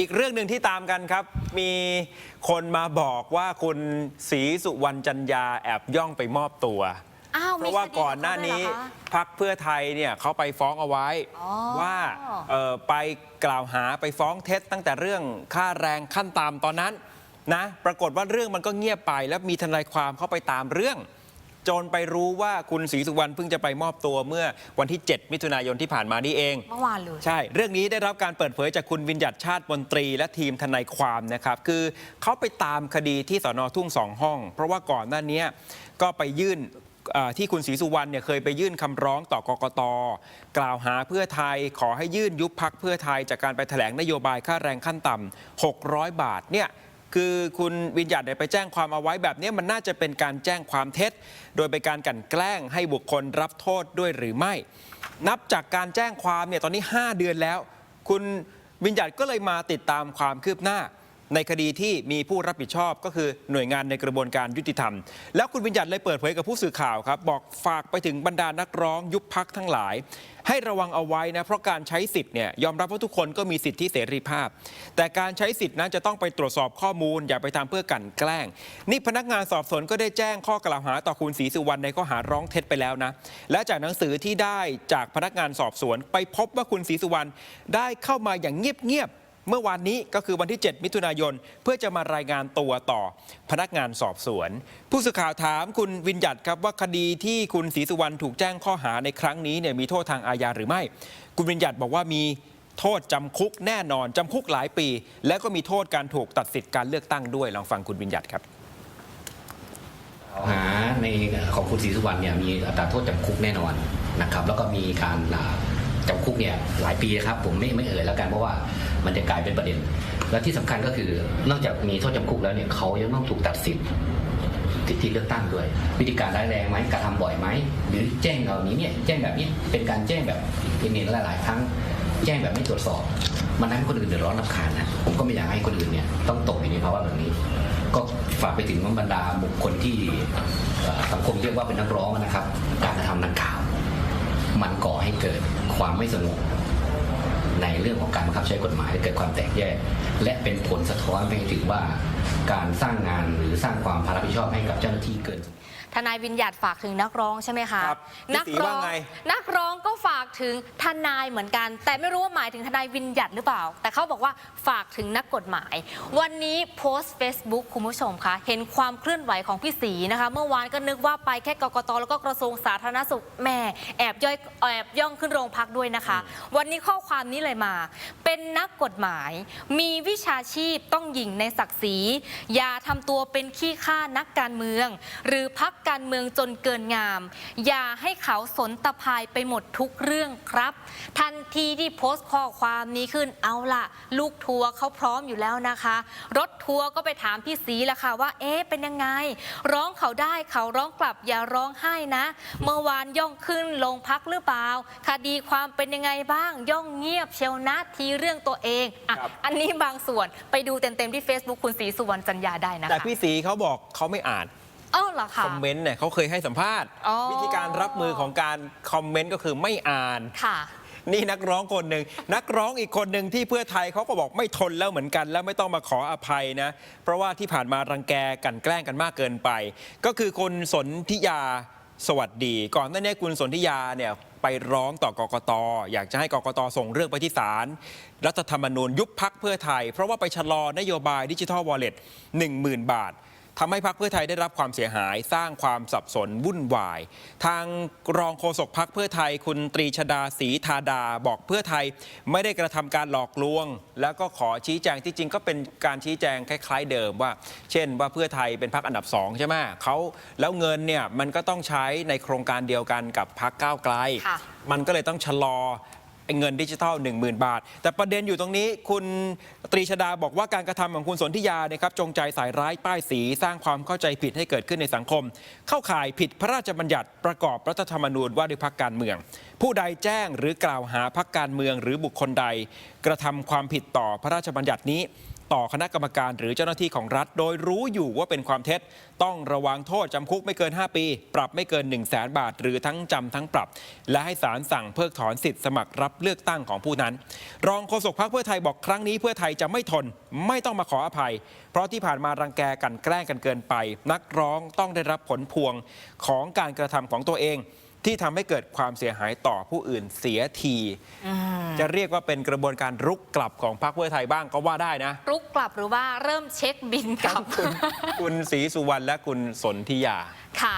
อีกเรื่องหนึ่งที่ตามกันครับ มีคนมาบอกว่าคุณศรีสุวรรณจันยาแอบย่องไปมอบตัว อ้าวเพมีราะว่าคดีก่อนหน้านี้เขด้วยเหรอคะพักเพื่อไทยเนี่ยเขาไปฟ้องเอาไว้อ๋อว่าเอ่อไปกล่าวหาไปฟ้องเท็จตั้งแต่เรื่องค่าแรงขั้นต่ำตอนนั้นนะ ปรากฏว่าเรื่องมันก็เงียบไปแล้วมีทนายความเข้าไปตามเรื่อง จนไปรู้ว่าคุณศรีสุวรรณเพิ่งจะไปมอบตัวเมื่อวันที่ 7 มิถุนายนที่ผ่านมานี่เอง เมื่อวานเลย ใช่ เรื่องนี้ได้รับการเปิดเผยจากคุณวิญญัติชาติมนตรีและทีมทนายความนะครับ คือเขาไปตามคดีที่สอนอทุ่งสองห้อง เพราะว่าก่อนหน้านี้ก็ไปยื่นเอ่อที่คุณศรีสุวรรณเนี่ยเคยไปยื่นคำร้องต่อกกต กล่าวหาเพื่อไทยขอให้ยื่นยุบพักเพื่อไทยจากการไปแถลงนโยบายค่าแรงขั้นต่ำ600 บาทเนี่ย คือคุณวิญญัติไปแจ้งความเอาไว้แบบนี้มันน่าจะเป็นการแจ้งความเท็จ โดยเป็นการกันแกล้งให้บุคคลรับโทษด้วยหรือไม่ นับจากการแจ้งความเนี่ยตอนนี้ 5 เดือนแล้ว คุณวิญญัติก็เลยมาติดตามความคืบหน้า ในคดีที่มีผู้รับผิดชอบก็คือหน่วยงานในกระบวนการยุติธรรม แล้วคุณวิญญัติเลยเปิดเผยกับผู้สื่อข่าวครับ บอกฝากไปถึงบรรดานักร้องยุบพักทั้งหลาย ให้ระวังเอาไว้นะเพราะการใช้สิทธิ์เนี่ยยอมรับว่าทุกคนก็มีสิทธิเสรีภาพ แต่การใช้สิทธินั้นจะต้องไปตรวจสอบข้อมูล อย่าไปทำเพื่อกันแกล้ง นี่พนักงานสอบสวนก็ได้แจ้งข้อกล่าวหาต่อคุณศรีสุวรรณในข้อหาร้องเท็จไปแล้วนะและจากหนังสือที่ได้จากพนักงานสอบสวน ไปพบว่าคุณศรีสุวรรณได้เข้ามาอย่างเงียบ เมื่อวานนี้ก็คือวันที่ 7 มิถุนายน เพื่อจะมารายงานตัวต่อพนักงานสอบสวน ผู้สื่อข่าวถามคุณวิญญัตครับว่าคดีที่คุณศรีสุวรรณถูกแจ้งข้อหาในครั้งนี้เนี่ยมีโทษทางอาญาหรือไม่ คุณวิญญัตบอกว่ามีโทษจำคุกแน่นอนจำคุกหลายปี แล้วก็มีโทษการถูกตัดสิทธิ์การเลือกตั้งด้วยลองฟังคุณวิญญัตครับกล่าวหาในของคุณศรีสุวรรณเนี่ยมีอัตราโทษจำคุกแน่นอนนะครับ แล้วก็มีการ จำคุกเนี่ยหลายปีนะครับผมไม่ไม่เอ่ยแล้วกันเพราะว่ามันจะกลายเป็นประเด็น และที่สำคัญก็คือนอกจากมีโทษจำคุกแล้วเนี่ยเขายังต้องถูกตัดสิทธิ์ที่ที่เลือกตั้งด้วย วิธีการร้ายแรงไหมกระทำบ่อยไหมหรือแจ้งเหล่านี้เนี่ยแจ้งแบบนี้เป็นการแจ้งแบบเห็นหลายๆครั้งแจ้งแบบไม่ตรวจสอบ มันทำให้คนอื่นเดือดร้อนรำคาญนะผมก็ไม่อยากให้คนอื่นเนี่ยต้องตกอยู่ในภาวะแบบนี้ ก็ฝากไปถึงบรรดาบุคคลที่สังคมเรียกว่าเป็นนักร้องนะครับ การกระทำดังกล่าว มันก่อให้เกิดความไม่สงบในเรื่องของการบังคับใช้กฎหมายและเกิดความแตกแยก และเป็นผลสะท้อนไปถึงว่า การสร้างงานหรือสร้างความภาระผิดชอบให้กับเจ้าหน้าที่เกิน ทนายวิญญัติฝากถึงนักร้องใช่ไหมคะครับพี่นักศรีร้ว่าองไง นักร้องก็ฝากถึงทนายเหมือนกัน แต่ไม่รู้ว่าหมายถึงทนายวิญญัติหรือเปล่า แต่เขาบอกว่าฝากถึงนักกฎหมาย วันนี้โพสต์ Facebook คุณผู้ชมคะเห็นความเคลื่อนไหวของพี่ศรีนะคะ เมื่อวานก็นึกว่าไปแค่กกตแล้วก็กระทรวงสาธารณสุขแม่แอบย่อยแอบย่องขึ้นโรงพักด้วยนะคะ วันนี้ข้อความนี้เลยมา เป็นนักกฎหมาย มีวิชาชีพต้องหยิ่งในศักดิ์ศรีอย่าทำตัวเป็นขี้ข้านักการเมือง หรือพักการเมืองจนเกินงาม อย่าให้เขาสนตะพายไปหมดทุกเรื่องครับ ทันทีที่โพสต์ข้อความนี้ขึ้นเอาล่ะ ลูกทัวร์เขาพร้อมอยู่แล้วนะคะ รถทัวร์ก็ไปถามพี่สีละค่ะว่า เอ๊ะเป็นยังไง ร้องเขาได้เขาร้องกลับอย่าร้องไห้นะ เมื่อวานย่องขึ้นลงพักหรือเปล่าคดีความเป็นยังไงบ้าง ย่องเงียบเชียวนะทีเรื่องตัวเองอะครับอันนี้บางส่วนไปดูเต็มๆที่ Facebook คุณศรีสุวรรณจันยาได้นะคะแต่พี่ศรีเขาบอกเขาไม่อ่าน เอ้าเหรอคคะอมเมนต์เนี่ยเขาเคยให้สัมภาษณ์ อ๋อวิธีการรับมือของการคอมเมนต์ก็คือไม่อ่าน ค่ะ นี่นักร้องคนหนึ่ง นักร้องอีกคนหนึ่งที่เพื่อไทยเขาก็บอกไม่ทนแล้วเหมือนกัน แล้วไม่ต้องมาขออภัยนะ เพราะว่าที่ผ่านมารังแกกลันแกล้งกันมากเกินไป ก็คือคุณสนธิยาสวัสดี ก่อนหน้านี้คุณสนธิยาเนี่ยไปร้องต่อกกตอยากจะให้กกตส่งเรื่องไปที่ศาลรัฐธรรมนูญยุบพักเพื่อไทย เพราะว่าไปชะลอนโยบายดิจิทัลวอลเล็ต10,000 บาท ทำให้พักเพื่อไทยได้รับความเสียหาย สร้างความสับสนวุ่นวาย ทางรองโฆษกพักเพื่อไทยคุณตรีชดาศรีธาดา บอกเพื่อไทยไม่ได้กระทำการหลอกลวง แล้วก็ขอชี้แจงที่จริงก็เป็นการชี้แจงคล้ายๆเดิมว่า เช่นว่าเพื่อไทยเป็นพักอันดับสองใช่ไหมเขาแล้วเงินเนี่ยมันก็ต้องใช้ในโครงการเดียวกันกับพักก้าวไกลค่ะมันก็เลยต้องชะลอไอ้ เงินดิจิทัล 10,000 บาท แต่ประเด็นอยู่ตรงนี้คุณตรีชดาบอกว่าการกระทำของคุณสนธิยาเนี่ยครับจงใจใส่ร้ายป้ายสี สร้างความเข้าใจผิดให้เกิดขึ้นในสังคม เข้าข่ายผิดพระราชบัญญัติประกอบรัฐธรรมนูญว่าด้วยพักการเมือง ผู้ใดแจ้งหรือกล่าวหาพักการเมือง หรือบุคคลใด กระทำความผิดต่อพระราชบัญญัตินี้ ต่อคณะกรรมการหรือเจ้าหน้าที่ของรัฐ โดยรู้อยู่ว่าเป็นความเท็จ ต้องระวังโทษจำคุกไม่เกิน 5 ปี ปรับไม่เกิน 1 0 0 0 0แบาท หรือทั้งจำทั้งปรับ และให้ศาลสั่งเพิกถอนสิทธิ์สมัครรับเลือกตั้งของผู้นั้น รองโฆษกพรรคเพื่อไทยบอกครั้งนี้เพื่อไทยจะไม่ทน ไม่ต้องมาขออภัย เพราะที่ผ่านมารังแกกันแกล้งกันเกินไป นักร้องต้องได้รับผลพวงของการกระทำของตัวเอง ที่ทำให้เกิดความเสียหายต่อผู้อื่นเสียทีจะเรียกว่าเป็นกระบวนการรุกกลับของพรรคเพื่อไทยบ้างก็ว่าได้นะรุกกลับหรือว่าเริ่มเช็คบินกลับคุณคุณศรีสุวรรณและคุณสนธิยา ค่ะ